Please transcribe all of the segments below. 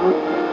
Şu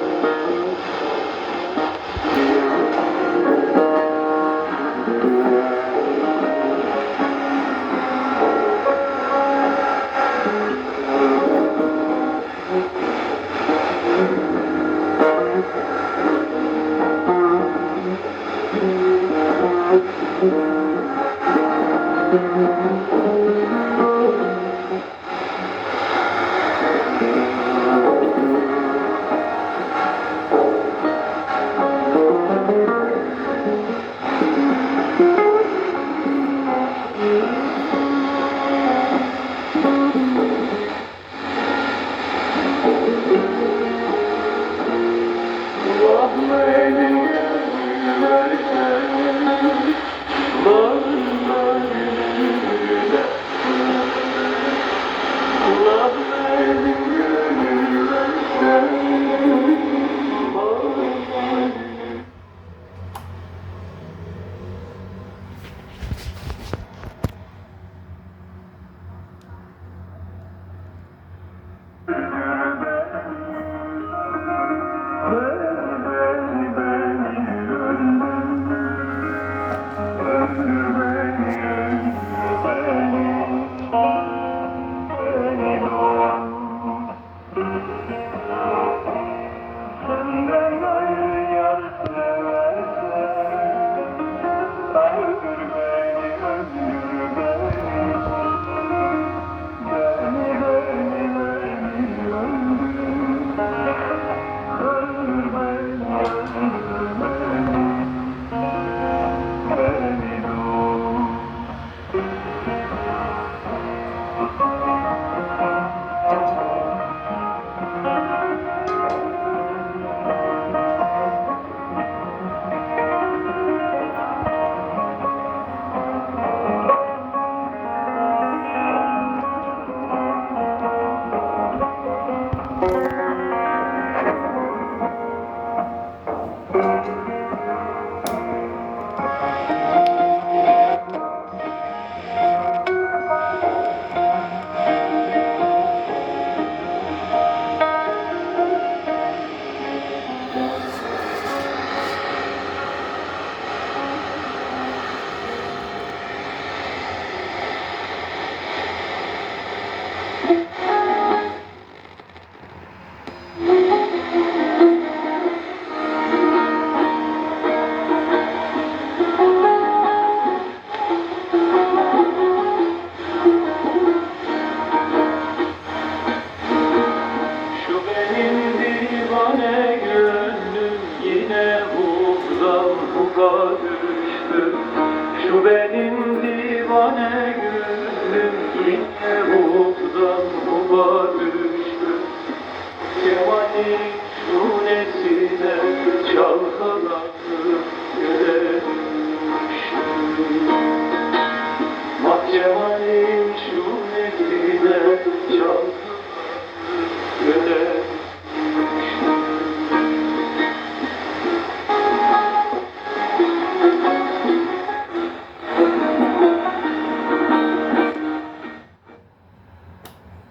Şu benim divane gönlüm yine huzdan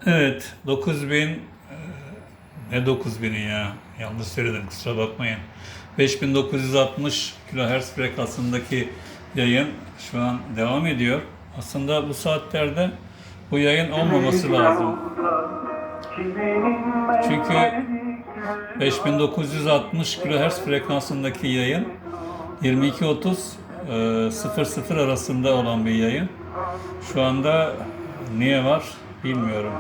Evet, 9000 e, ne 9000'i ya? Yanlış söyledim kusura bakmayın. 5960 kHz frekansındaki yayın şu an devam ediyor. Aslında bu saatlerde bu yayın olmaması lazım. Çünkü 5960 kHz frekansındaki yayın 22.30 e, 00 arasında olan bir yayın. Şu anda niye var bilmiyorum.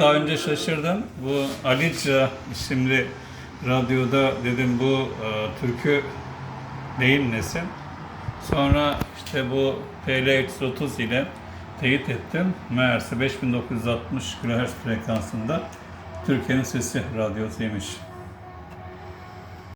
Daha önce şaşırdım. Bu Alica isimli radyoda dedim bu e, türkü değil nesin? Sonra işte bu PL330 ile teyit ettim. Meğerse 5960 kHz frekansında Türkiye'nin sesi radyosuymuş.